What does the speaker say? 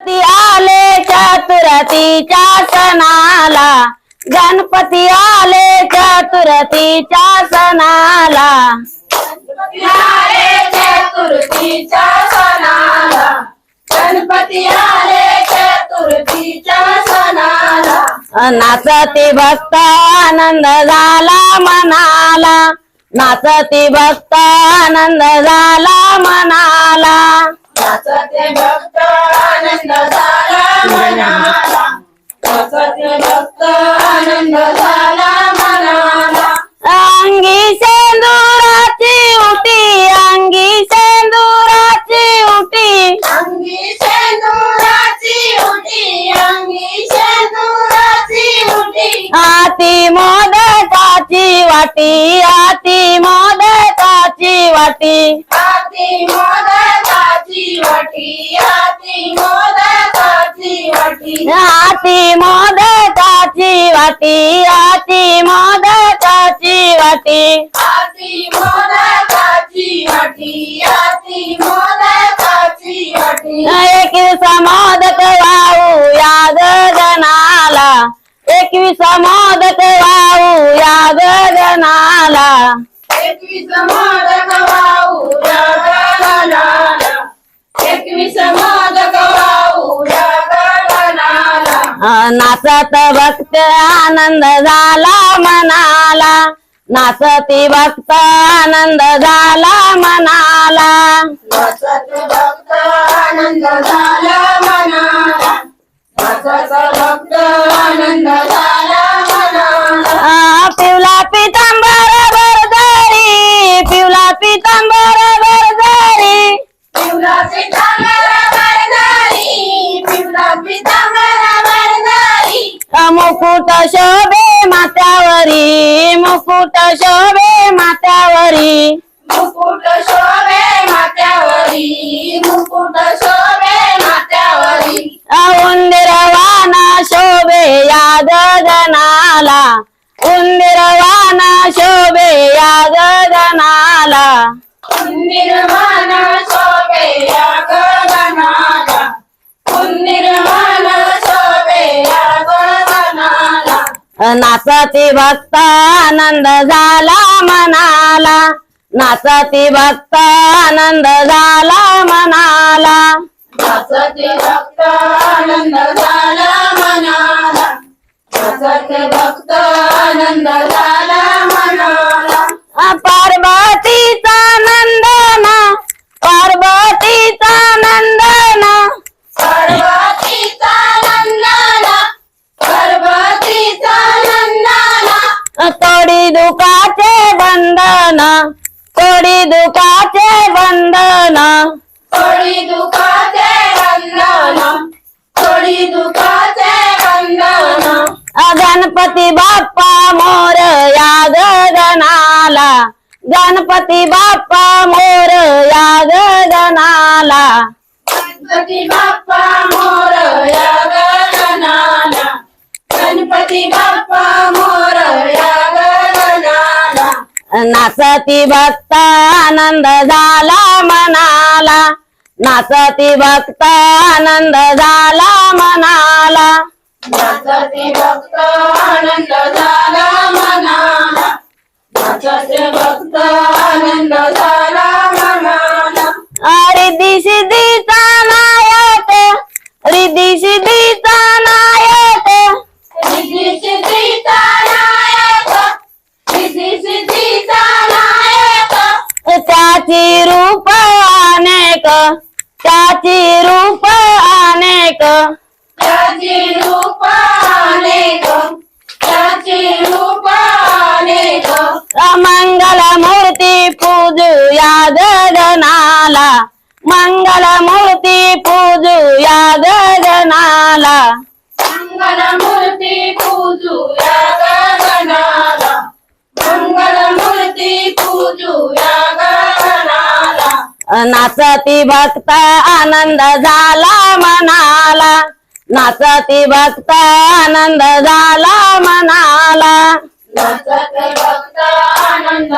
गणपती आले चतुरतीच्या सणाला. गणपती आले चतुरतीच्या सणाला. चतुर्थीच्या सणाला. गणपती आले चतुर्थीच्या सणाला. नाचती भक्त आनंद झाला मनाला. नाचती भक्त आनंद झाला मनाला. वाटी आती मोदकाची वाटी। हाती मोदकाची वाटी हाती मोदकाची वाटी। आती मोदकाची वाटी आती मोदकाची वाटी। हाती मोदकाची वाटी हाती मोदकाची वाटी। एकवीस मोदक वाहू या गगनाला एकवीस मोदक वाहू या गगनाला एकवीस मोदक वाहू गगनाला एकवीस मोदक वाहू गगनाला नाचत भक्त आनंद झाला मनाला. नाचती भक्त आनंद झाला मनाला. नाचत भक्त आनंद झाला मुकुट शोभे माथ्यावरी मुकुट शोभे माथ्यावरी मुकुट शोभे माथ्यावरी मुकुट शोभे माथ्यावरी उंदिरवान शोभे या गगनाला उंदिरवान शोभे या गगनाला निर्माण नाचती भक्त आनंद झाला मनाला. नाचती भक्त आनंद झाला मनाला. नाचते भक्त आनंद झाला मनाला. नाचते भक्त आनंद झाला मनाला. पार्वतीचा तोडी दुखाचे बंधन थोडी दुखाचे वंदन. थोडी दुखाचे वंदन. गणपती बाप्पा मोर या गगनाला गणपती बाप्पा मोर या गगनाला गणपती बाप्पा मोर या गगनाला गणपती बाप्पा मोर या गगनाला नाचती भक्त आनंद झाला मनाला. नाचती भक्त आनंद झाला मनाला. नाचते भक्त आनंद झाला मनाला. नाचते भक्त आनंद झाला त्याची रूप अनेक. त्याची रूप अनेक. त्याची रूप अनेक. मंगल मूर्ती पूजू या गगनाला मंगल मूर्ती पूजू या गगनाला मंगल नाचती भक्त आनंद झाला मनाला. नाचती भक्त आनंद झाला मनाला. नाचती भक्त आनंद